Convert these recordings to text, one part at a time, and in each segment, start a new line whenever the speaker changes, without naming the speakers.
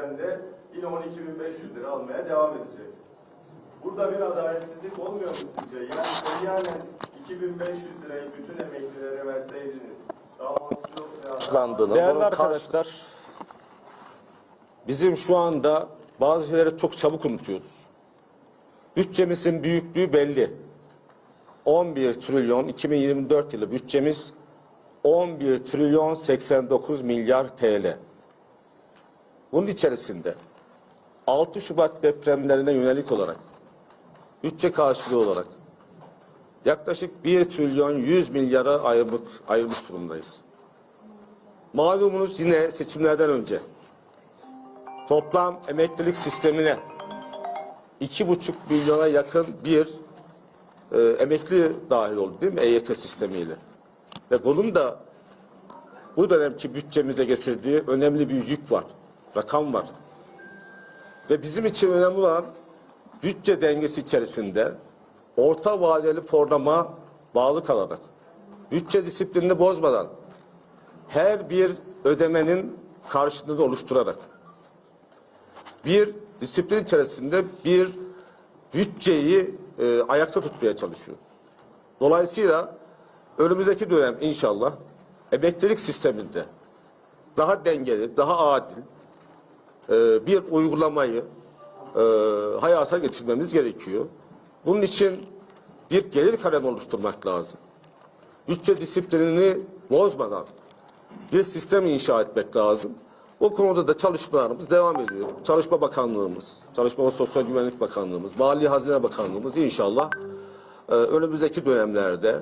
gelen de yine 12.500 lira almaya devam edecek. Burada bir adaletsizlik olmuyor mu sizce? Yani seyyanen 2500 lirayı bütün emeklilere verseydiniz daha mantıklı
Değerli
karşı-
arkadaşlar,
bizim şu anda bazı şeyleri çok çabuk unutuyoruz. Bütçemizin büyüklüğü belli. 11 trilyon 2024 yılı bütçemiz 11 trilyon 89 milyar TL. Bunun içerisinde 6 Şubat depremlerine yönelik olarak bütçe karşılığı olarak yaklaşık 1 trilyon 100 milyara ayırmış, ayırmış durumdayız. Malumunuz yine seçimlerden önce toplam emeklilik sistemine iki buçuk milyona yakın bir e, emekli dahil oldu değil mi EYT sistemiyle. Ve bunun da bu dönemki bütçemize getirdiği önemli bir yük var, rakam var. Ve bizim için önemli olan bütçe dengesi içerisinde orta vadeli programa bağlı kalarak, bütçe disiplinini bozmadan, her bir ödemenin karşılığını oluşturarak, bir disiplin içerisinde bir bütçeyi e, ayakta tutmaya çalışıyoruz. Dolayısıyla önümüzdeki dönem inşallah emeklilik sisteminde daha dengeli, daha adil e, bir uygulamayı e, hayata geçirmemiz gerekiyor. Bunun için bir gelir kalemi oluşturmak lazım. Bütçe disiplinini bozmadan bir sistem inşa etmek lazım. Bu konuda da çalışmalarımız devam ediyor. Çalışma Bakanlığımız, Çalışma ve Sosyal Güvenlik Bakanlığımız, Mali Hazine Bakanlığımız inşallah e, önümüzdeki dönemlerde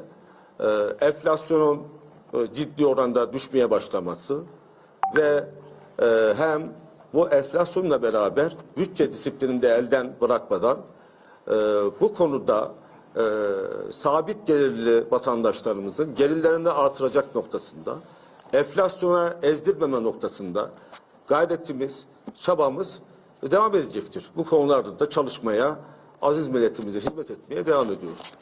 enflasyonun ciddi oranda düşmeye başlaması ve hem bu enflasyonla beraber bütçe disiplinini de elden bırakmadan e, bu konuda e, sabit gelirli vatandaşlarımızın gelirlerini artıracak noktasında enflasyona ezdirmeme noktasında gayretimiz, çabamız devam edecektir. Bu konularda da çalışmaya, aziz milletimize hizmet etmeye devam ediyoruz.